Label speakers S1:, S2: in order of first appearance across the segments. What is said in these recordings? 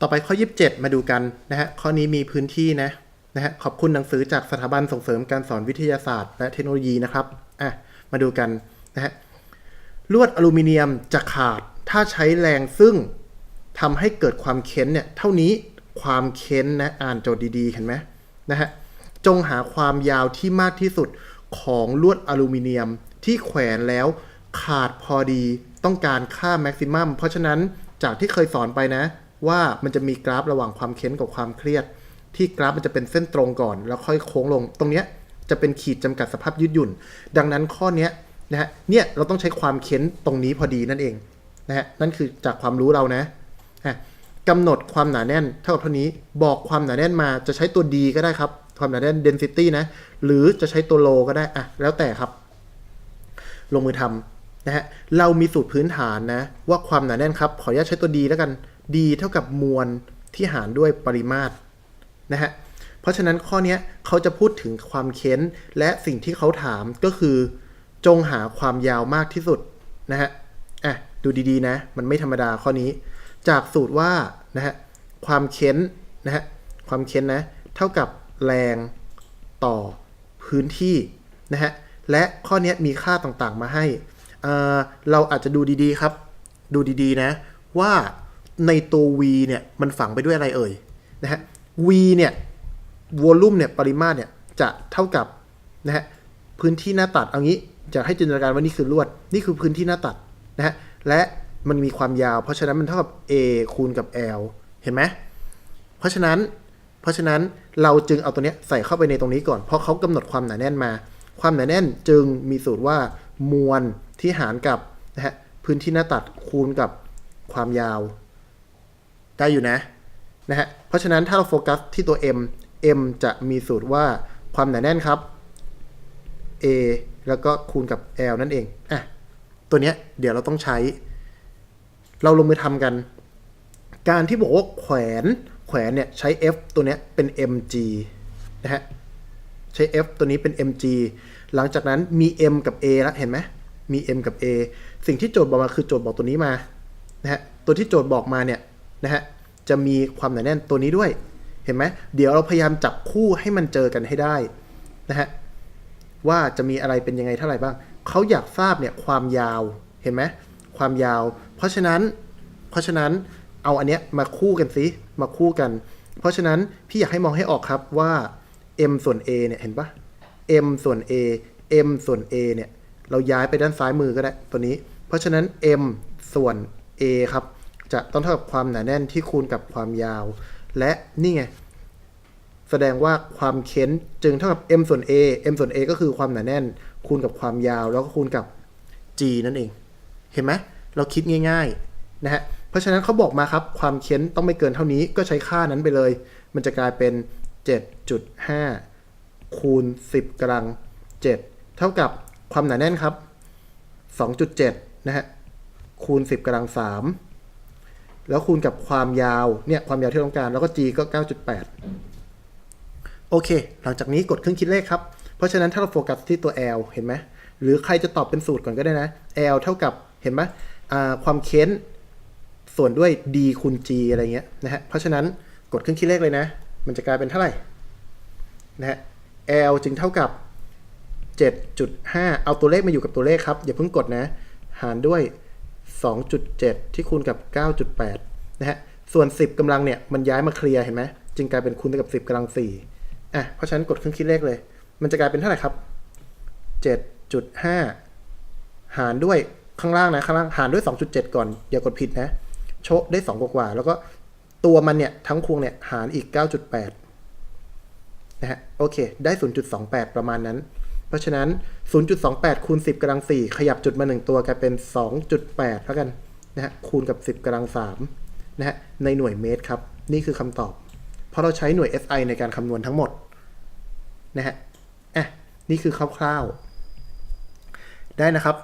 S1: ต่อไปข้อ 27 มาดูกันนะฮะข้อนี้มีพื้นที่นะนะฮะขอบคุณหนังสือจากสถาบันส่งเสริมการสอนวิทยาศาสตร์ และเทคโนโลยีนะครับอะมาดูกันนะฮะลวดอลูมิเนียมจะขาดถ้าใช้แรงซึ่งทำให้เกิดความเค้นเนี่ยเท่านี้ความเค้นนะอ่านโจทย์ดีๆเห็นไหมนะฮะจงหาความยาวที่มากที่สุดของลวดอลูมิเนียมที่แขวนแล้วขาดพอดีต้องการค่าแม็กซิมัมเพราะฉะนั้นจากที่เคยสอนไปนะ ว่ามันจะมีกราฟระหว่างความเค้นกับความเครียด ที่กราฟมันจะเป็นเส้นตรงก่อน แล้วค่อยโค้งลง ตรงเนี้ยจะเป็นขีดจำกัดสภาพยืดหยุ่น ดังนั้นข้อเนี้ยนะฮะเนี่ยเราต้องใช้ความเค้นตรงนี้พอดีนั่นเองนะฮะนั่นคือจากความรู้เรานะอะกำหนดความหนาแน่นเท่ากับเท่านี้บอกความหนาแน่นมาจะใช้ตัว D ก็ได้ครับ ความหนาแน่น density นะ หรือจะใช้ตัว low ก็ได้อะแล้วแต่ครับ ลงมือทำนะฮะเรามีสูตรพื้นฐานนะ ว่าความหนาแน่นครับ ขออนุญาตใช้ตัว D แล้วกัน D เท่ากับมวลที่หารด้วยปริมาตรนะฮะเพราะฉะนั้นข้อนี้เขาจะพูดถึงความเค้น และสิ่งที่เขาถามก็คือ จงหาความยาวมากที่สุดนะฮะอะดูดีๆนะ มันไม่ธรรมดาข้อนี้ จากสูตรว่านะฮะความเค้นนะฮะความเค้นนะ เท่ากับแรงต่อพื้นที่นะฮะและข้อนี้มีค่าต่างๆมาให้เเราอาจจะดูดีๆครับ ดูดีๆนะ ว่า ในตัว v เนี่ยมันฝังไปด้วยอะไรเอ่ยนะฮะ v เนี่ยวอลลุ่มเนี่ยปริมาตรเนี่ยจะเท่ากับนะฮะพื้นที่หน้าตัดเอางี้จะให้จินตนาการว่านี่คือลวด นี่คือพื้นที่หน้าตัดนะฮะและมันมีความยาว เพราะฉะนั้นมันเท่ากับ a คูณกับ l เห็นไหมเพราะฉะนั้น เพราะฉะนั้นเราจึงเอาตัวเนี้ยใส่เข้าไปในตรงนี้ก่อน เพราะเขากำหนดความหนาแน่นมา ความหนาแน่นจึงมีสูตรว่ามวลที่หารกับนะฮะพื้นที่หน้าตัดคูณกับความยาว ได้อยู่นะนะฮะเพราะฉะนั้นถ้าเราโฟกัสที่ตัว m m จะมีสูตรว่าความหนาแน่นครับ a แล้วก็คูณกับ l นั่นเองอะตัวเนี้ยเดี๋ยวเราต้องใช้ เราลงมือทำกัน การที่บอกว่าแขวนแขวนเนี่ยใช้ f ตัวเนี้ยเป็น mg นะฮะใช้ f ตัวนี้เป็น mg หลังจากนั้นมี m กับ a แล้วเห็นไหมมี m กับ a สิ่งที่โจทย์บอกมาคือโจทย์บอกตัวนี้มานะฮะตัวที่โจทย์บอกมาเนี่ยนะฮะ จะมีความหนาแน่นตัวนี้ด้วย เห็นไหมเดี๋ยวเราพยายามจับคู่ให้มันเจอกันให้ได้นะฮะว่าจะมีอะไรเป็นยังไงเท่าไหร่บ้างเขาอยากทราบเนี่ยความยาวเห็นไหมความยาว เพราะฉะนั้น เพราะฉะนั้นเอาอันเนี้ยมาคู่กันสิมาคู่กัน เพราะฉะนั้นพี่อยากให้มองให้ออกครับว่า m ส่วน a เนี่ยเห็นปะ m ส่วน a m ส่วน a เนี่ยเราย้ายไปด้านซ้ายมือก็ได้ตัวนี้ เพราะฉะนั้น m ส่วน a ครับ จะต้องเท่ากับความหนาแน่นที่คูณกับความยาว และนี่ไง แสดงว่าความเค้นจึงเท่ากับ m ส่วน a m ส่วน a ก็คือความหนาแน่น คูณกับความยาว แล้วก็คูณกับ g นั่นเอง เห็นไหมเราคิดง่ายๆนะฮะเพราะฉะนั้นเขาบอกมาครับ ความเค้นต้องไม่เกินเท่านี้ก็ใช้ค่านั้นไปเลย มันจะกลายเป็น 7.5 คูณ 10กำลัง 7 เท่ากับความหนาแน่นครับ 2.7 นะฮะ คูณ 10กำลัง3 แล้วคูณกับความยาวเนี่ยความยาวที่ต้องการ แล้วก็ g ก็ 9.8 โอเค หลังจากนี้กดเครื่องคิดเลขครับ เพราะฉะนั้นถ้าเราโฟกัสที่ตัว L เห็นไหมหรือใครจะตอบเป็นสูตรก่อนก็ได้นะ L เท่ากับเห็นไหมความเค้นส่วนด้วย d คูณ g อะไรเงี้ยนะฮะเพราะฉะนั้นกดเครื่องคิดเลขเลยนะ มันจะกลายเป็นเท่าไหร่นะฮะ L จึงเท่ากับ 7.5 เอาตัวเลขมาอยู่กับตัวเลขครับ อย่าเพิ่งกดนะ หารด้วย 2.7 ที่คูณกับ 9.8 นะฮะ ส่วน 10กำลังเนี่ย มันย้ายมาเคลียร์เห็นไหม จึงกลายเป็นคูณกับ 10กำลัง 4 อะ เพราะฉะนั้นกดเครื่องคิดเลขเลย มันจะกลายเป็นเท่าไหร่ครับ 7.5 หารด้วยข้างล่างนะ ข้างล่างหารด้วย 2.7 ก่อน อย่ากดผิดนะ โชะได้ 2 กว่า แล้วก็ตัวมันเนี่ย ทั้งควงเนี่ย หารอีก 9.8 นะฮะ โอเค ได้ 0.28 ประมาณนั้น เพราะฉะนั้น 0.28 คูณ 10กำลัง 4 ขยับจุดมา 1 ตัวกลายเป็น 2.8แล้วกันนะฮะคูณกับ 10กำลัง3นะฮะในหน่วยเมตรครับ นี่คือคำตอบ เพราะเราใช้หน่วย SI ในการคำนวณทั้งหมดนะฮะอะนี่คือคร่าวๆ ได้นะครับ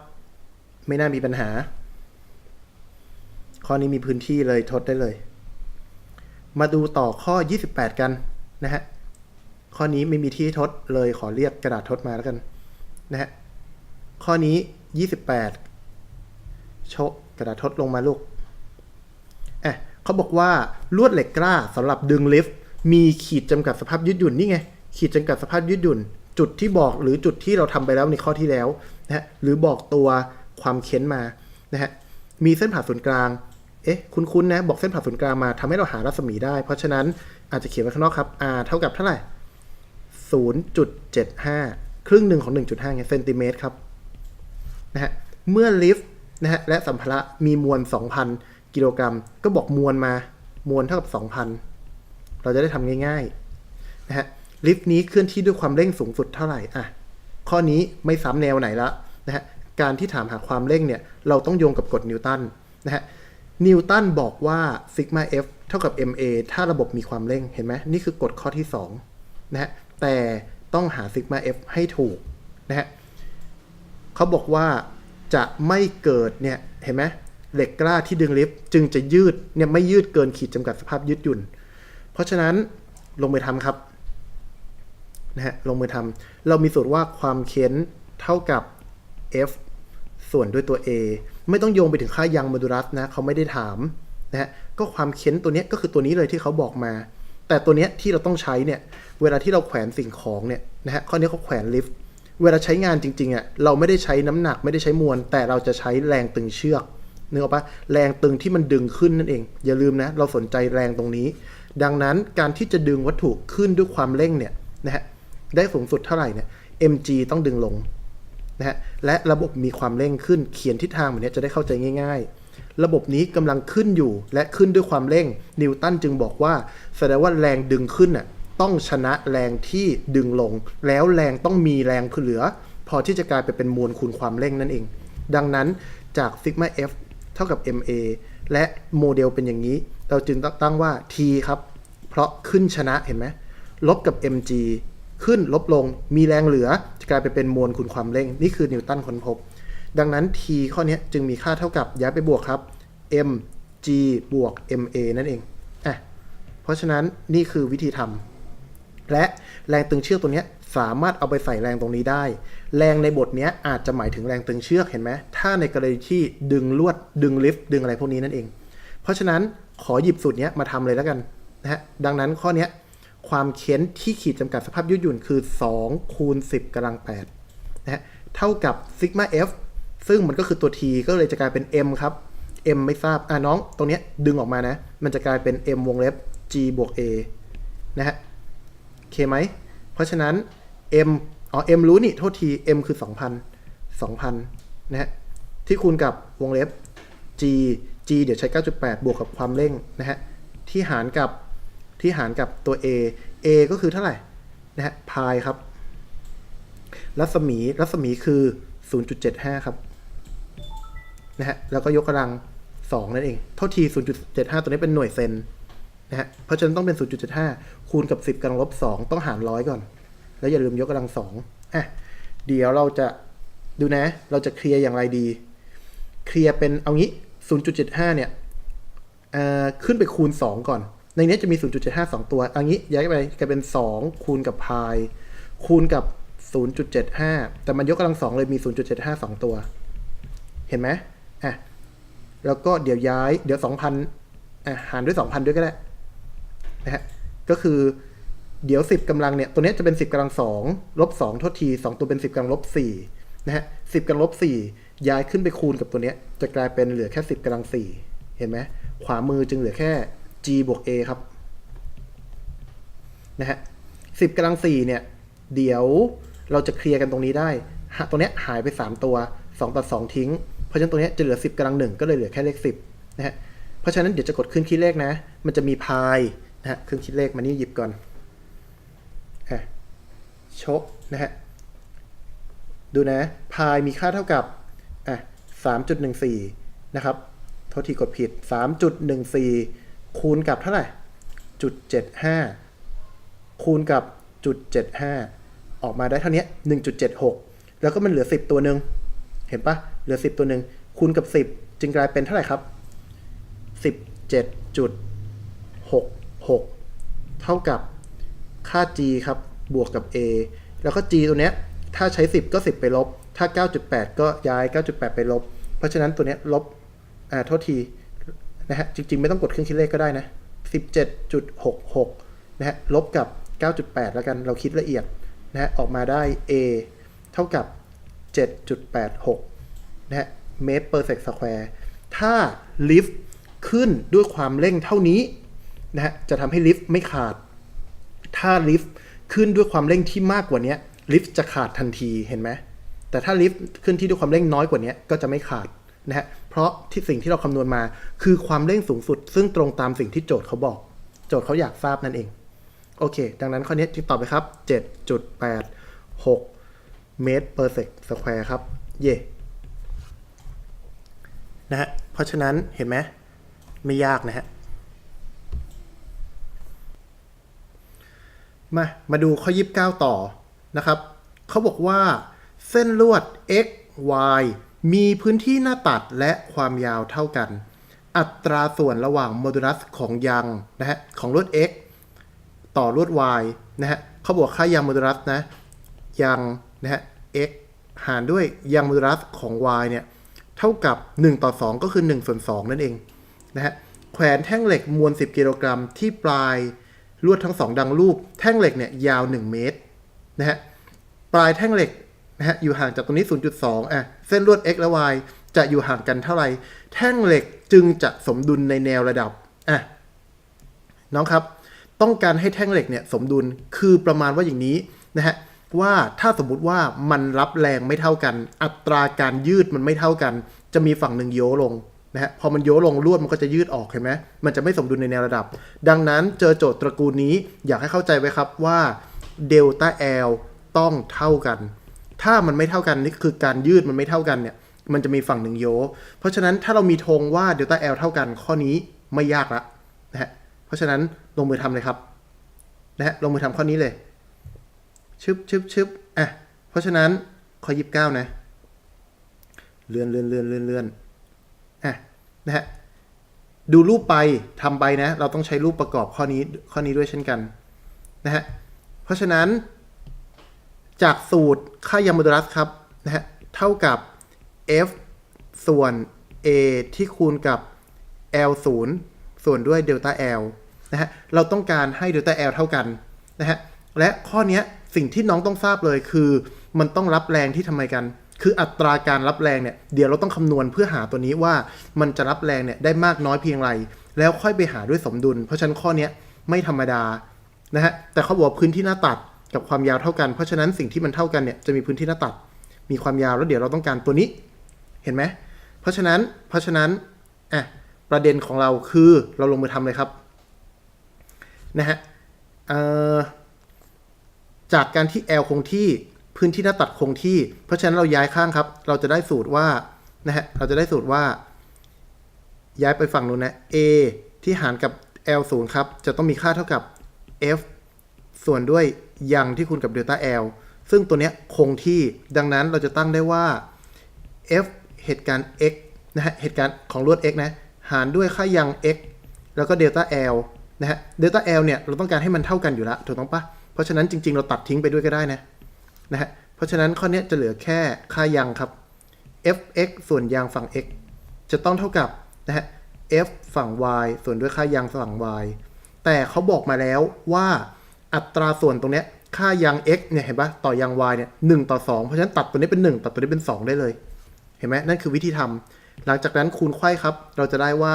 S1: ไม่น่ามีปัญหา ข้อนี้มีพื้นที่เลยทดได้เลย มาดูต่อข้อ 28 กันนะฮะ ข้อนี้ไม่มีที่ทดเลยขอเรียกกระดาษทดมาแล้วกันนะฮะข้อนี้ 28 โชะกระดาษทดลงมาลูกอะเขาบอกว่าลวดเหล็กกล้าสำหรับดึงลิฟต์มีขีดจำกัดสภาพยืดหยุ่นนี่ไง ขีดจำกัดสภาพยืดหยุ่น จุดที่บอกหรือจุดที่เราทำไปแล้วในข้อที่แล้วนะฮะหรือบอกตัวความเค้นมานะฮะมีเส้นผ่าศูนย์กลางเอ๊ะคุ้นๆนะบอกเส้นผ่าศูนย์กลางมาทำให้เราหารัศมีได้ เพราะฉะนั้นอาจจะเขียนไว้ข้างนอกครับ r เท่ากับเท่าไหร่ 0.75 ครึ่งหนึ่งของ 1.5ไงเซนติเมตรครับนะฮะเมื่อลิฟต์นะฮะและสัมภาระมีมวล 2,000 กิโลกรัม ก็บอกมวลมามวลเท่ากับ 2,000 เราจะได้ทำง่ายๆนะฮะลิฟต์นี้เคลื่อนที่ด้วยความเร่งสูงสุดเท่าไหร่อะข้อนี้ไม่ซ้ำแนวไหนละนะฮะการที่ถามหาความเร่งเนี่ยเราต้องโยงกับกฎนิวตันนะฮะนิวตันบอกว่าซิกมา F เท่ากับ ma ถ้าระบบมีความเร่งเห็นไหมนี่คือกฎข้อที่2นะฮะ แต่ต้องหาซิกมา F ให้ถูกนะฮะเขาบอกว่าจะไม่เกิดเนี่ยเห็นไหมเหล็กกล้าที่ดึงลิฟต์จึงจะยืดเนี่ยไม่ยืดเกินขีดจำกัดสภาพยืดหยุ่น เพราะฉะนั้นลงมือทำครับนะฮะลงมือทำเรามีสูตรว่าความเค้นเท่ากับ F ส่วนด้วยตัว A ไม่ต้องโยงไปถึงค่ายังโมดูลัสนะเขาไม่ได้ถามนะฮะก็ความเค้นตัวนี้ก็คือตัวนี้เลยที่เขาบอกมา แต่ตัวนี้ที่เราต้องใช้เนี่ย เวลาที่เราแขวนสิ่งของเนี่ยนะฮะข้อนี้เขาแขวนลิฟต์เวลาใช้งานจริงๆอะเราไม่ได้ใช้น้ำหนักไม่ได้ใช้มวล แต่เราจะใช้แรงตึงเชือกนึกออกปะแรงตึงที่มันดึงขึ้นนั่นเอง อย่าลืมนะ เราสนใจแรงตรงนี้ ดังนั้นการที่จะดึงวัตถุขึ้นด้วยความเร่งเนี่ยนะฮะได้สูงสุดเท่าไหร่เนี่ย mg ต้องดึงลงนะฮะและระบบมีความเร่งขึ้นเขียนทิศทางแบบนี้จะได้เข้าใจง่าย ๆ ระบบนี้กำลังขึ้นอยู่และขึ้นด้วยความเร่งนิวตันจึงบอกว่า แสดงว่าแรงดึงขึ้นน่ะ ต้องชนะแรงที่ดึงลง แล้วแรงต้องมีแรงเหลือ พอที่จะกลายไปเป็นมวลคูณความเร่งนั่นเอง ดังนั้นจากซิกมา f เท่ากับ ma และโมเดลเป็นอย่างนี้ เราจึงตั้งว่า t ครับ เพราะขึ้นชนะเห็นไหมลบกับ mg ขึ้นลบลงมีแรงเหลือ จะกลายไปเป็นมวลคูณความเร่ง นี่คือนิวตันค้นพบ ดังนั้น t ข้อนี้จึงมีค่าเท่ากับย้ายไปบวกครับ mg บวก ma นั่นเองอะเพราะฉะนั้นนี่คือวิธีทำ และแรงตึงเชือกตัวนี้สามารถเอาไปใส่แรงตรงนี้ได้ แรงในบทนี้อาจจะหมายถึงแรงตึงเชือกเห็นไหมถ้าในกรณีที่ดึงลวดดึงลิฟต์ดึงอะไรพวกนี้นั่นเอง เพราะฉะนั้นขอหยิบสูตรนี้มาทำเลยแล้วกันนะฮะดังนั้นข้อนี้ความเค้นที่ขีดจำกัดสภาพยืดหยุ่นคือ 2 คูณ 10กำลัง8นะฮะเท่ากับซิกมา f ซึ่งมันก็คือตัว t ก็เลยจะกลายเป็น m ครับ m ไม่ทราบ อะน้อง ตรงเนี้ยดึงออกมานะ มันจะกลายเป็น m วงเล็บ g บวก a นะฮะ เคไหม เพราะฉะนั้น m อ๋อ m รู้นี่ โทษที m คือ 2,000 2,000 นะฮะ ที่คูณกับวงเล็บ g g เดี๋ยวใช้ 9.8 บวกกับความเร่งนะฮะ ที่หารกับ ที่หารกับตัว a a ก็คือเท่าไหร่ นะฮะ พายครับ รัศมี รัศมีคือ 0.75 ครับ นะฮะ แล้วก็ยกกำลัง2นั่นเองโทษที 0.75 ตัวนี้เป็นหน่วยเซน นะฮะเพราะฉะนั้นต้องเป็น 0.75 คูณกับ 10กำลังลบ 2 ต้องหารร้อยก่อน แล้วอย่าลืมยกกำลัง2อะเดี๋ยวเราจะดูนะ เราจะเคลียร์อย่างไรดี เคลียร์เป็นเอางี้ 0.75 เนี่ยขึ้นไปคูณ 2 ก่อน ในนี้จะมี 0.75 2 ตัวเอันนี้ย้ายไปกลายเป็น 2 คูณกับพายคูณกับ 0.75 แต่มันยกกำลัง2เลยมี 0.75 2 ตัว เห็นไหมอะแล้วก็เดี๋ยวย้ายเดี๋ยว 2,000อะหารด้วย 2,000 ด้วยก็ได้ นะฮะก็คือเดี๋ยว 10กำลังเนี่ยตัวนี้จะเป็น 10กำลัง2ลบ2โทษที 2 ตัวเป็น 10กำลังลบ4นะฮะ10กำลังลบ4ย้ายขึ้นไปคูณกับตัวนี้จะกลายเป็นเหลือแค่ 10กำลัง4เห็นไหมขวามือจึงเหลือแค่ g บวก a ครับนะฮะ10กำลัง4เนี่ยเดี๋ยวเราจะเคลียร์กันตรงนี้ได้ตัวนี้หายไป 3 ตัว 2ตัด2ทิ้ง เพราะฉะนั้นตัวนี้จะเหลือ 10กำลัง1ก็เลยเหลือแค่เลข 10นะฮะเพราะฉะนั้นเดี๋ยวจะกดขึ้นคิดเลขนะ มันจะมีพาย นะฮะเครื่องคิดเลขมานี่หยิบก่อนอะชกนะฮะดูนะพายมีค่าเท่ากับอะ3.14 นะครับโทษทีกดผิด 3.14 คูณกับเท่าไหร่จุด75 คูณกับจุด75 ออกมาได้เท่านี้1.76 แล้วก็มันเหลือ 10 ตัวหนึ่งเห็นปะเหลือ 10 ตัวหนึ่งคูณกับ 10 จึงกลายเป็นเท่าไหร่ครับ 6 เท่ากับค่า g ครับ บวกกับ a แล้วก็ g ตัวเนี้ย ถ้าใช้ 10 ก็ 10 ไปลบ ถ้า 9.8 ก็ย้าย 9.8 ไปลบ เพราะฉะนั้นตัวเนี้ยลบ อ่าโทษที นะฮะ จริง ๆ ไม่ต้องกดเครื่องคิดเลขก็ได้นะ 17.66 นะฮะ ลบกับ 9.8 แล้วกัน เราคิดละเอียด นะฮะ ออกมาได้ a เท่ากับ 7.86 นะฮะ เมตร per sec square ถ้าลิฟต์ขึ้นด้วยความเร่งเท่านี้ นะฮะจะทำให้ลิฟต์ไม่ขาด ถ้าลิฟต์ขึ้นด้วยความเร่งที่มากกว่านี้ลิฟต์จะขาดทันทีเห็นไหมแต่ถ้าลิฟต์ขึ้นที่ด้วยความเร่งน้อยกว่านี้ก็จะไม่ขาดนะฮะเพราะที่สิ่งที่เราคำนวณมาคือความเร่งสูงสุด ซึ่งตรงตามสิ่งที่โจทย์เขาบอก โจทย์เขาอยากทราบนั่นเอง โอเค ดังนั้นข้อนี้ที่ตอบไปครับ 7.86 เมตร per sec square ครับ เย่นะฮะเพราะฉะนั้นเห็นไหมไม่ยากนะฮะ มา มาดูข้อ 29 ต่อนะครับ เขาบอกว่า เส้นลวด x y มีพื้นที่หน้าตัดและความยาวเท่ากัน อัตราส่วนระหว่างโมดูลัสของยางนะฮะของลวด x ต่อลวด y นะฮะเขาบอกค่ายางโมดูลัสนะยางนะฮะ x หารด้วยยางโมดูลัสของ y เนี่ยเท่ากับ 1 ต่อ 2 ก็คือ1ส่วน2นั่นเองนะฮะแขวนแท่งเหล็กมวล 10 กิโลกรัมที่ปลาย ลวดทั้งสองดังรูปแท่งเหล็กเนี่ยยาว 1 เมตรนะฮะปลายแท่งเหล็กนะฮะอยู่ห่างจากตรงนี้ 0.2อะเส้นลวด x และ y จะอยู่ห่างกันเท่าไหร่ แท่งเหล็กจึงจะสมดุลในแนวระดับอะน้องครับ ต้องการให้แท่งเหล็กเนี่ยสมดุลคือประมาณว่าอย่างนี้นะฮะว่าถ้าสมมุติว่ามันรับแรงไม่เท่ากัน อัตราการยืดมันไม่เท่ากัน จะมีฝั่งหนึ่งโยลง นะฮะพอมันโยลงลวดมันก็จะยืดออกเห็นไหมมันจะไม่สมดุลในแนวระดับ ดังนั้นเจอโจทย์ตระกูลนี้อยากให้เข้าใจไว้ครับว่าเดลต้า L ต้องเท่ากัน ถ้ามันไม่เท่ากันนี่คือการยืดมันไม่เท่ากันเนี่ยมันจะมีฝั่งหนึ่งโย เพราะฉะนั้นถ้าเรามีธงว่าเดลต้า L เท่ากัน ข้อนี้ไม่ยากละนะฮะเพราะฉะนั้นลงมือทำเลยครับนะฮะลงมือทำข้อนี้เลยชึบชึบชึบอะเพราะฉะนั้นข้อยีิบเก้านะ เลื่อนเลื่อนเลื่อนเลื่อนเลื่อนอะ นะฮะดูรูปไปทำไปนะ เราต้องใช้รูปประกอบข้อนี้ข้อนี้ด้วยเช่นกันนะฮะเพราะฉะนั้น จากสูตรค่ายามดูลัสครับนะฮะเท่ากับ f ส่วน a ที่คูณกับ l 0ส่วนด้วยเดลต้า l นะฮะเราต้องการให้เดลต้า l เท่ากันนะฮะและข้อนี้สิ่งที่น้องต้องทราบเลยคือ มันต้องรับแรงที่ทำไมกัน คืออัตราการรับแรงเนี่ยเดี๋ยวเราต้องคำนวณเพื่อหาตัวนี้ว่ามันจะรับแรงเนี่ยได้มากน้อยเพียงไร แล้วค่อยไปหาด้วยสมดุล เพราะฉะนั้นข้อนี้ไม่ธรรมดานะฮะแต่เขาบอกว่าพื้นที่หน้าตัดกับความยาวเท่ากันเพราะฉะนั้นสิ่งที่มันเท่ากันเนี่ยจะมีพื้นที่หน้าตัด มีความยาวแล้วเดี๋ยวเราต้องการตัวนี้เห็นไหมเพราะฉะนั้นเพราะฉะนั้นอะประเด็นของเราคือเราลงมือทำเลยครับนะฮะเอ่อจากการที่ L คงที่ พื้นที่หน้าตัดคงที่ เพราะฉะนั้นเราย้ายข้างครับ เราจะได้สูตรว่านะฮะเราจะได้สูตรว่า ย้ายไปฝั่งนู้นนะ A ที่หารกับ L 0ครับ จะต้องมีค่าเท่ากับ F ส่วนด้วยยังที่คูณกับเดลต้า L ซึ่งตัวเนี้ยคงที่ดังนั้นเราจะตั้งได้ว่า f เหตุการณ์ x นะฮะเหตุการณ์ของลวด x นะ หารด้วยค่ายัง x แล้วก็เดลต้า l นะฮะเดลต้า l เนี่ย เราต้องการให้มันเท่ากันอยู่แล้วถูกต้องปะเพราะฉะนั้นจริง ๆ เราตัดทิ้งไปด้วยก็ได้นะ นะฮะ เพราะฉะนั้นข้อนี้จะเหลือแค่ค่ายังครับ fx ส่วนยางฝั่ง x จะต้องเท่ากับนะฮะ f ฝั่ง y ส่วนด้วยค่ายางฝั่ง y แต่เขาบอกมาแล้วว่าอัตราส่วนตรงเนี้ยค่ายาง x เนี่ยเห็นปะต่อยาง y เนี่ยหต่อ 2 เพราะฉะนั้นตัดตัวนี้เป็น 1 ตัดตัวนี้เป็น 2 ได้เลย เห็นไหมนั่นคือวิธีทำหลังจากนั้นคูณไขว้ครับ เราจะได้ว่า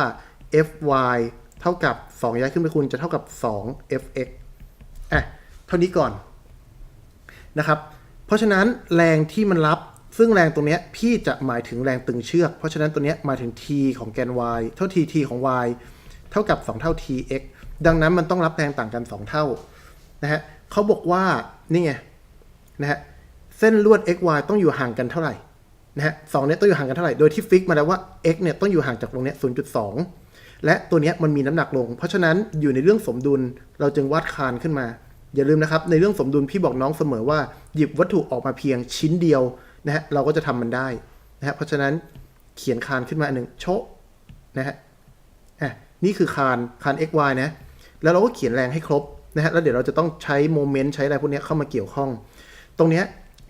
S1: fy เท่ากับ 2 ย้ายขึ้นไปคูณจะเท่ากับ 2 fx อะเท่านี้ก่อนนะครับ เพราะฉะนั้นแรงที่มันรับซึ่งแรงตรงนี้พี่จะหมายถึงแรงตึงเชือก เพราะฉะนั้นตัวนี้หมายถึง t ของแกน y เท่า t t ของ y เท่ากับ 2 เท่า tx ดังนั้นมันต้องรับแรงต่างกัน 2 เท่านะฮะเขาบอกว่านี่ไงนะฮะเส้นลวด xy ต้องอยู่ห่างกันเท่าไหร่นะฮะสองเนี้ยต้องอยู่ห่างกันเท่าไหร่ โดยที่ฟิกมาแล้วว่า x เนี่ยต้องอยู่ห่างจากตรงเนี้ย0.2 และตัวเนี้ยมันมีน้ำหนักลง เพราะฉะนั้นอยู่ในเรื่องสมดุลเราจึงวาดคานขึ้นมา อย่าลืมนะครับ ในเรื่องสมดุลพี่บอกน้องเสมอว่า หยิบวัตถุออกมาเพียงชิ้นเดียวนะฮะเราก็จะทำมันได้นะฮะเพราะฉะนั้นเขียนคานขึ้นมาอันหนึ่งโชะนะฮะอะนี่คือคานคาน xy นะแล้วเราก็เขียนแรงให้ครบนะฮะแล้วเดี๋ยวเราจะต้องใช้โมเมนต์ใช้อะไรพวกนี้เข้ามาเกี่ยวข้อง ตรงเนี้ย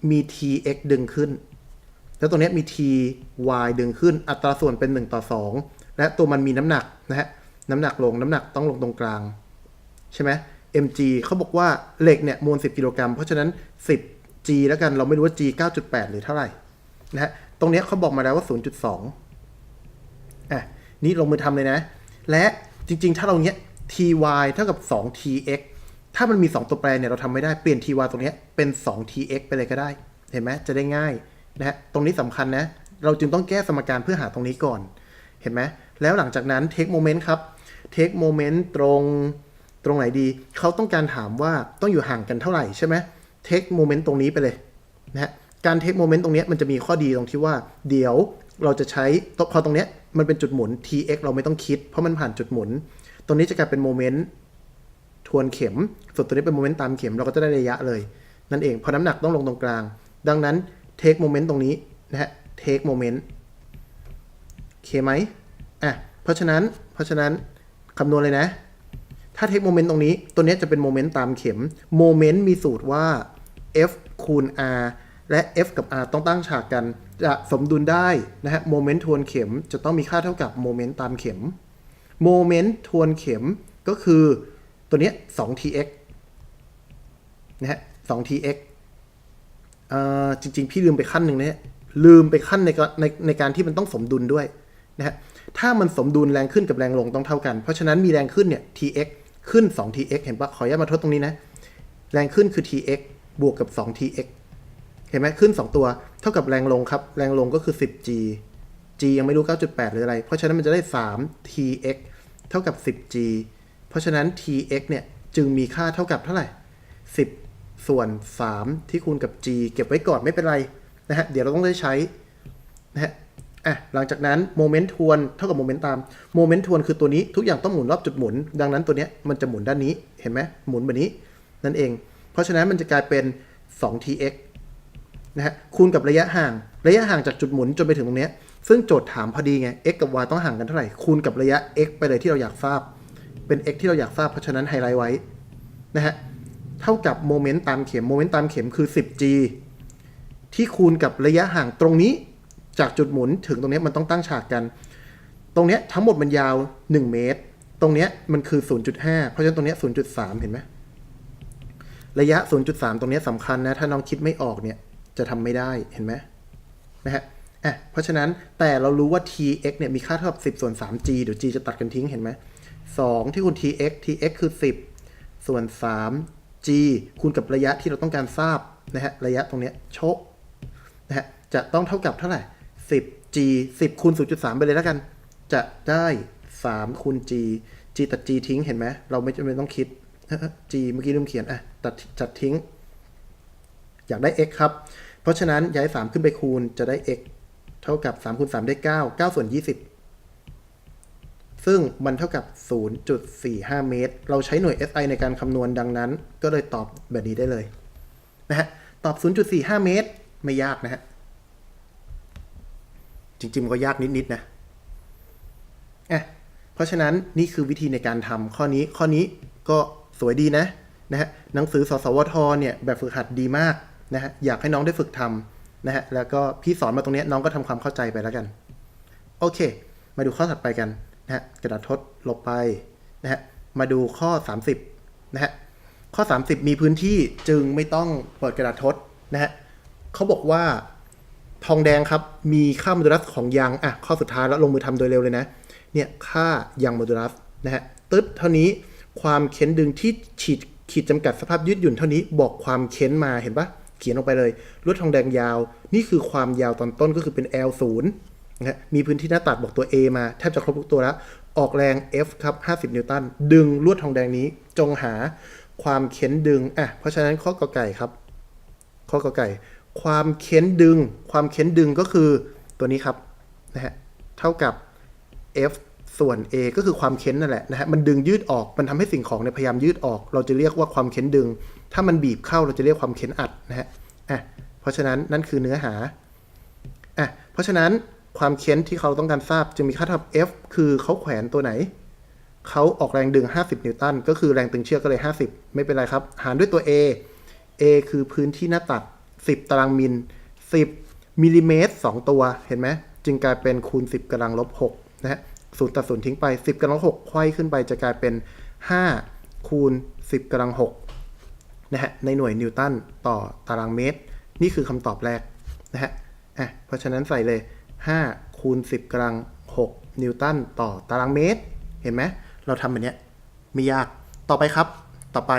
S1: มี tx ดึงขึ้น แล้วตรงเนี้ยมี ty ดึงขึ้น อัตราส่วนเป็น 1 ต่อ 2 และตัวมันมีน้ำหนักนะฮะน้ำหนักลงน้ำหนักต้องลงตรงกลาง ใช่ไหม mg เขาบอกว่าเหล็กเนี่ยมวล 10 กิโลกรัม เพราะฉะนั้น 10g แล้วกันเราไม่รู้ว่า g 9.8 หรือเท่าไหร่นะฮะตรงเนี้ยเขาบอกมาแล้วว่า 0.2อะนี่ลงมือทำเลยนะ และจริง ๆ ถ้าเราเนี้ย ty เท่ากับ 2tx ถ้ามันมี 2 ตัวแปรเนี่ยเราทำไม่ได้เปลี่ยน ty ตรงเนี้ยเป็น 2tx ไปเลยก็ได้ เห็นไหมจะได้ง่ายนะฮะตรงนี้สำคัญนะ เราจึงต้องแก้สมการเพื่อหาตรงนี้ก่อน เห็นไหมแล้วหลังจากนั้น take moment ครับ take moment ตรง ตรงไหนดี เขาต้องการถามว่าต้องอยู่ห่างกันเท่าไหร่ใช่ไหม take moment ตรงนี้ไปเลยนะฮะการ take moment ตรงนี้มันจะมีข้อดีตรงที่ว่า เดี๋ยวเราจะใช้พอตรงนี้มันเป็นจุดหมุน tx เราไม่ต้องคิด เพราะมันผ่านจุดหมุน ตรงนี้จะกลายเป็นโมเมนต์ทวนเข็ม ส่วนตัวนี้เป็นโมเมนต์ตามเข็มเราก็จะได้ระยะเลย นั่นเองเพราะน้ำหนักต้องลงตรงกลาง ดังนั้น take moment ตรงนี้นะฮะ take moment โอเคไหมอะเพราะฉะนั้นเพราะฉะนั้นคำนวณเลยนะ ถ้าเทคโมเมนต์ตรงนี้ ตัวนี้จะเป็นโมเมนต์ตามเข็ม โมเมนต์มีสูตรว่า f คูณ r และ f กับ r ต้องตั้งฉากกัน จะสมดุลได้นะฮะ โมเมนต์ทวนเข็มจะต้องมีค่าเท่ากับโมเมนต์ตามเข็ม โมเมนต์ทวนเข็มก็คือตัวนี้ 2tx นะฮะ 2tx อ่อจริง ๆ พี่ลืมไปขั้นหนึ่งนะฮะลืมไปขั้นในในในการที่มันต้องสมดุลด้วยนะฮะถ้ามันสมดุลแรงขึ้นกับแรงลงต้องเท่ากัน เพราะฉะนั้นมีแรงขึ้นเนี่ย tx ขึ้น 2tx เห็นปะขออนุญาตมาทดตรงนี้นะ แรงขึ้นคือ tx บวกกับ 2tx เห็นไหมขึ้น 2 ตัว เท่ากับแรงลงครับ แรงลงก็คือ 10g g ยังไม่รู้ 9.8 หรืออะไร เพราะฉะนั้นมันจะได้ 3tx เท่ากับ 10g เพราะฉะนั้น tx เนี่ยจึงมีค่าเท่ากับเท่าไหร่ 10 ส่วน 3 ที่คูณกับ g เก็บไว้ก่อนไม่เป็นไรนะฮะ เดี๋ยวเราต้องได้ใช้นะฮะ อะหลังจากนั้นโมเมนต์ทวนเท่ากับโมเมนต์ตามโมเมนต์ทวนคือตัวนี้ทุกอย่างต้องหมุนรอบจุดหมุน ดังนั้นตัวเนี้ยมันจะหมุนด้านนี้เห็นไหมหมุนแบบนี้นั่นเอง เพราะฉะนั้นมันจะกลายเป็น 2tx นะฮะคูณกับระยะห่างระยะห่างจากจุดหมุนจนไปถึงตรงเนี้ยซึ่งโจทย์ถามพอดีไง x กับ y ต้องห่างกันเท่าไหร่คูณกับระยะ x ไปเลยที่เราอยากทราบ เป็น x ที่เราอยากทราบเพราะฉะนั้นไฮไลท์ไว้นะฮะเท่ากับโมเมนต์ตามเข็มโมเมนต์ตามเข็มคือ 10g ที่คูณกับระยะห่างตรงนี้ จากจุดหมุนถึงตรงนี้มันต้องตั้งฉากกัน ตรงนี้ทั้งหมดมันยาว 1 เมตร ตรงนี้มันคือ 0.5 เพราะฉะนั้นตรงนี้ย0.3 เห็นไหมระยะ 0.3 ตรงนี้สำคัญนะ ถ้าน้องคิดไม่ออกเนี่ย จะทำไม่ได้เห็นไหมนะฮะอะเพราะฉะนั้นแต่เรารู้ว่า tx เนี่ยมีค่าเท่ากับ 10 ส่วน 3g เดี๋ยว g จะตัดกันทิ้งเห็นไหม2ที่คูณ tx tx คือ 10 ส่วน 3g คูณกับระยะที่เราต้องการทราบนะฮะระยะตรงเนี้ยโชะนะฮะจะต้องเท่ากับเท่าไหร่ 10g 10คูณ0.3 ไปเลยแล้วกัน จะได้3คูณ g g ตัด g ทิ้งเห็นไหม เราไม่จำเป็นต้องคิด g เมื่อกี้ลืมเขียนอะตัดจัดทิ้ง อยากได้ x ครับ เพราะฉะนั้นย้าย 3 ขึ้นไปคูณจะได้ x เท่ากับ3คูณ3ได้ 9 9 ส่วน 20 ซึ่งมันเท่ากับ 0.45 เมตร เราใช้หน่วย SI ในการคำนวณดังนั้น ก็เลยตอบแบบนี้ได้เลยนะฮะ ตอบ 0.45 เมตร ไม่ยากนะฮะ จริงๆมันก็ยากนิดๆนะอะเพราะฉะนั้นนี่คือวิธีในการทำข้อนี้ข้อนี้ก็สวยดีนะนะฮะหนังสือสสวทเนี่ยแบบฝึกหัดดีมากนะฮะอยากให้น้องได้ฝึกทำนะฮะแล้วก็พี่สอนมาตรงนี้น้องก็ทำความเข้าใจไปแล้วกัน โอเค มาดูข้อถัดไปกันนะฮะกระดาษทดลบไปนะฮะมาดูข้อ 30นะฮะข้อ 30 มีพื้นที่จึงไม่ต้องเปิดกระดาษทดนะฮะเขาบอกว่า ทองแดงครับ มีค่าโมดูลัสของยางอะข้อสุดท้ายแล้วลงมือทำโดยเร็วเลยนะ เนี่ยค่ายางโมดูลัสนะฮะตึ๊ดเท่านี้ความเค้นดึงที่ฉีดขีดจำกัดสภาพยืดหยุ่นเท่านี้บอกความเค้นมาเห็นปะเขียนลงไปเลยลวดทองแดงยาว นี่คือความยาวตอนต้นก็คือเป็น L0 นะฮะมีพื้นที่หน้าตัดบอกตัว A มาแทบจะครบทุกตัวแล้ว ออกแรง F ครับ 50 นิวตัน ดึงลวดทองแดงนี้จงหาความเค้นดึง อะ เพราะฉะนั้นข้อกอไก่ครับ ข้อกอไก่ ความเค้นดึง ความเค้นดึงก็คือตัวนี้ครับนะฮะเท่ากับ F ส่วน A ก็คือความเค้นนั่นแหละนะฮะมันดึงยืดออกมันทำให้สิ่งของเนี่ยพยายามยืดออก เราจะเรียกว่าความเค้นดึง ถ้ามันบีบเข้าเราจะเรียกความเค้นอัดนะฮะอะเพราะฉะนั้นนั่นคือเนื้อหาอะเพราะฉะนั้นความเค้นที่เขาต้องการทราบจึงมีค่าเท่ากับ F คือเขาแขวนตัวไหนเขาออกแรงดึง 50 นิวตันก็คือแรงตึงเชือกก็เลย 50 ไม่เป็นไรครับ หารด้วยตัว A A คือพื้นที่หน้าตัด 10 ตารางมิล 10มิลลิเมตร2ตัวเห็นไหมจึงกลายเป็นคูณ 10กำลังลบ6นะฮะศูนย์ตัดศูนย์ทิ้งไป 10กำลัง6ไขว้ขึ้นไปจะกลายเป็น 5 คูณ 10กำลัง6นะฮะในหน่วยนิวตันต่อตารางเมตร นี่คือคำตอบแรกนะฮะอะเพราะฉะนั้นใส่เลย 5 คูณ 10กำลัง 6 นิวตันต่อตารางเมตร เห็นไหมเราทำแบบนี้ไม่ยากต่อไปครับ ต่อไป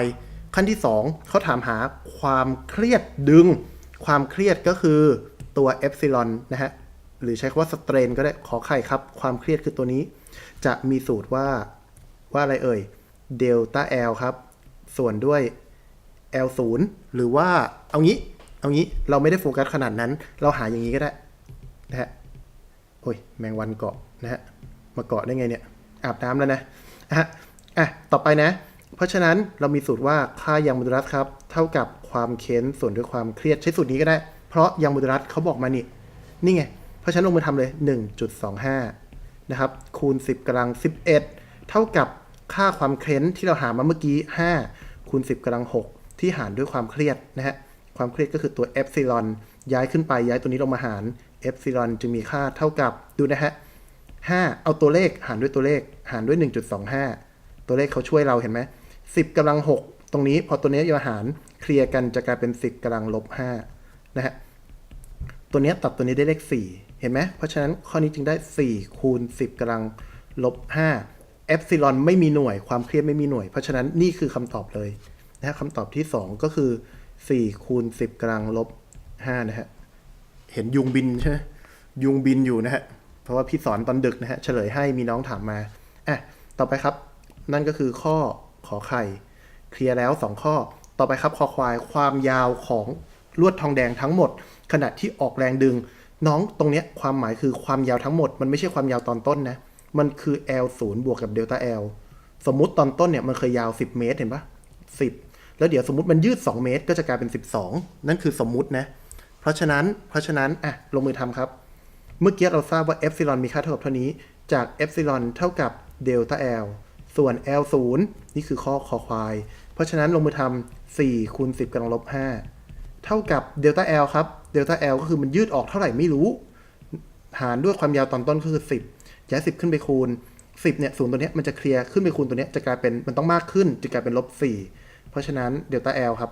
S1: ขั้นที่ 2เขาถามหาความเครียดดึง ความเครียดก็คือตัวเอฟซิลอนนะฮะ หรือใช้คำว่าสเตรนก็ได้ขอไข่ครับ ความเครียดคือตัวนี้ จะมีสูตรว่าว่าอะไรเอ่ยเดลต้า L ครับ ส่วนด้วย L 0 หรือว่าเอางี้ เอางี้เราไม่ได้โฟกัสขนาดนั้น เราหาอย่างนี้ก็ได้นะฮะโอ้ยแมงวันเกาะนะฮะมาเกาะได้ไงเนี่ย อาบน้ำแล้วนะอะอะต่อไปนะ เพราะฉะนั้นเรามีสูตรว่าค่ายางโมดูลัสครับ เท่ากับความเค้นส่วนด้วยความเครียดใช้สูตรนี้ก็ได้ เพราะยางโมดูลัสเขาบอกมานี่ นี่ไง เพราะฉะนั้นลงมือทำเลย 1.25 นะครับ คูณ 10กำลัง 11 เท่ากับค่าความเค้นที่เราหามาเมื่อกี้ 5 คูณ 10กำลัง 6 ที่หารด้วยความเครียดนะฮะ ความเครียดก็คือตัวเอฟซิลอนย้ายขึ้นไปย้ายตัวนี้ลงมาหารเอฟซิลอนจึงมีค่าเท่ากับดูนะฮะ5เอาตัวเลขหารด้วยตัวเลขหารด้วย 1.25 ตัวเลขเขาช่วยเราเห็นไหม 10กำลัง 6 ตรงนี้พอตัวนี้มาหารเคลียร์กันจะกลายเป็น 10กำลังลบ5นะฮะตัวนี้ตัดตัวนี้ได้เลข 4 เห็นไหมเพราะฉะนั้นข้อนี้จึงได้ 4 คูณ 10กำลังลบ5เอฟซิลอนไม่มีหน่วยความเครียดไม่มีหน่วย เพราะฉะนั้นนี่คือคำตอบเลยนะฮะคำตอบที่ 2 ก็คือ 4 คูณ 10กำลังลบ5นะฮะเห็นยุงบินใช่ไหมยุงบินอยู่นะฮะเพราะว่าพี่สอนตอนดึกนะฮะเฉลยให้มีน้องถามมาอะต่อไปครับ นั่นก็คือข้อ ขอไข่ เคลียร์แล้ว 2 ข้อ ต่อไปครับคอควายความยาวของลวดทองแดงทั้งหมด ขณะที่ออกแรงดึง น้องตรงเนี้ยความหมายคือความยาวทั้งหมด มันไม่ใช่ความยาวตอนต้นนะ มันคือ L 0บวกกับเดลต้า L สมมุติตอนต้นเนี่ยมันเคยยาว 10 เมตรเห็นปะ10 แล้วเดี๋ยวสมมติมันยืด 2 เมตร ก็จะกลายเป็น 12 นั่นคือสมมุตินะ เพราะฉะนั้น เพราะฉะนั้น อะ ลงมือทำครับ เมื่อกี้เราทราบว่าเอฟซิลอนมีค่าเท่ากับเท่านี้ จากเอฟซิลอนเท่ากับเดลต้า L ส่วน L 0นี่คือข้อคอควาย เพราะฉะนั้นลงมือทำ4คูณ10กำลังลบ 5 เท่ากับเดลต้า L ครับ เดลต้า L ก็คือมันยืดออกเท่าไหร่ไม่รู้ หารด้วยความยาวตอนต้นก็คือ 10ย้าย10 ขึ้นไปคูณ 10เนี่ยศูนย์ตัวเนี้ยมันจะเคลียร์ขึ้นไปคูณตัวเนี้ยจะกลายเป็นมันต้องมากขึ้นจะกลายเป็นลบ 4 เพราะฉะนั้นเดลต้า L ครับ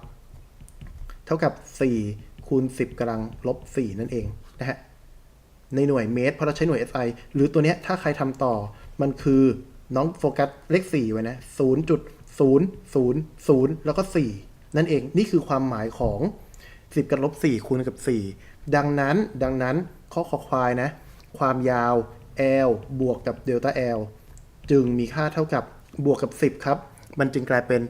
S1: เท่ากับ 4 คูณ 10กำลังลบ 4 นั่นเองนะฮะในหน่วยเมตรเพราะเราใช้หน่วย SI หรือตัวเนี้ยถ้าใครทำต่อมันคือ น้องโฟกัสเลข4ไว้นะ0.000แล้วก็4นั่นเองนี่คือความหมายของ10กับลบ4คูณกับ4ดังนั้นดังนั้นข้อคอควายนะ ความยาว L บวกกับเดลต้า L จึงมีค่าเท่ากับบวกกับ 10 ครับ มันจึงกลายเป็น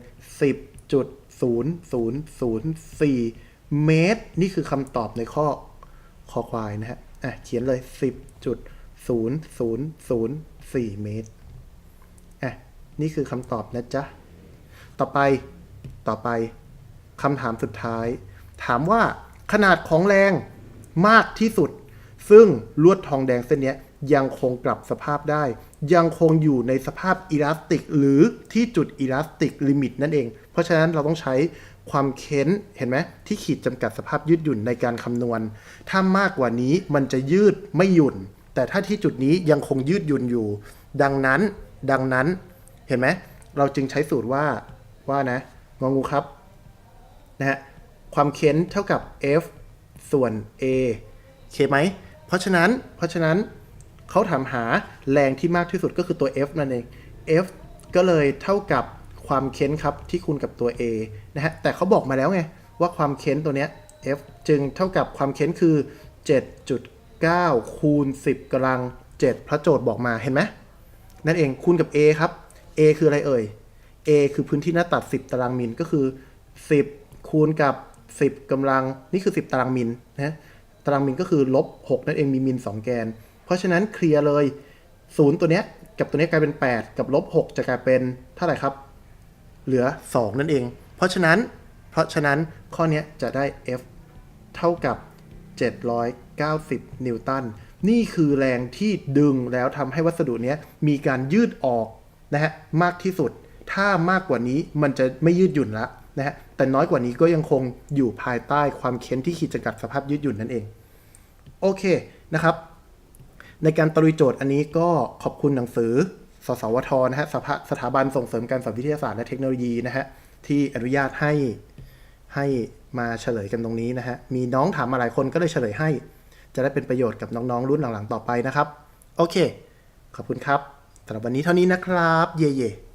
S1: 10.0004 เมตร นี่คือคำตอบในข้อคอควายนะฮะ อะ เขียนเลย 10.0004 เมตร นี่คือคำตอบนะจ๊ะ ต่อไป ต่อไปคำถามสุดท้าย ถามว่าขนาดของแรงมากที่สุด ซึ่งลวดทองแดงเส้นนี้ยยังคงกลับสภาพได้ ยังคงอยู่ในสภาพอิลาสติก หรือที่จุดอิลาสติกลิมิตนั่นเอง เพราะฉะนั้นเราต้องใช้ความเค้นเห็นไหมที่ขีดจำกัดสภาพยืดหยุ่นในการคำนวณ ถ้ามากกว่านี้มันจะยืดไม่หยุ่น แต่ถ้าที่จุดนี้ยังคงยืดหยุ่นอยู่ ดังนั้น ดังนั้น เห็นไหมเราจึงใช้สูตรว่าว่านะงองูครับนะฮะความเค้นเท่ากับ F ส่วน A โอเคไหมเพราะฉะนั้นเพราะฉะนั้นเขาถามหาแรงที่มากที่สุดก็คือตัว F นั่นเอง F ก็เลยเท่ากับความเค้นครับที่คูณกับตัว A นะฮะแต่เขาบอกมาแล้วไงว่าความเค้นตัวเนี้ย F จึงเท่ากับความเค้นคือ 7.9 คูณ 10กำลัง 7 พระโจทย์บอกมาเห็นไหมนั่นเองคูณกับ A ครับ A คืออะไรเอ่ย A คือพื้นที่หน้าตัด 10 ตารางมิลก็คือ 10 คูณกับ 10กำลังนี่คือ 10 ตารางมิลนะตารางมิลก็คือลบ6นั่นเองมีมิล2แกน เพราะฉะนั้นเคลียร์เลย 0 ตัวเนี้ยกับตัวเนี้ยกลายเป็น 8 กับลบ6จะกลายเป็นเท่าไหร่ครับ เหลือ 2 นั่นเอง เพราะฉะนั้น เพราะฉะนั้นข้อนี้จะได้ F เท่ากับ 790 นิวตัน นี่คือแรงที่ดึงแล้วทำให้วัสดุเนี้ยมีการยืดออก นะฮะมากที่สุด ถ้ามากกว่านี้มันจะไม่ยืดหยุ่นละนะฮะแต่น้อยกว่านี้ก็ยังคงอยู่ภายใต้ความเค้นที่ขีดจำกัดสภาพยืดหยุ่นนั่นเอง โอเคนะครับ ในการตรุยโจทย์อันนี้ก็ขอบคุณหนังสือ สสวทนะฮะสภาสถาบันส่งเสริมการสอนวิทยาศาสตร์และเทคโนโลยีนะฮะที่อนุญาตให้ให้มาเฉลยกันตรงนี้นะฮะมีน้องถามมาหลายคนก็เลยเฉลยให้ จะได้เป็นประโยชน์กับน้องๆรุ่นหลังๆต่อไปนะครับ โอเค ขอบคุณครับ สำหรับวันนี้เท่านี้นะครับ เย่ๆ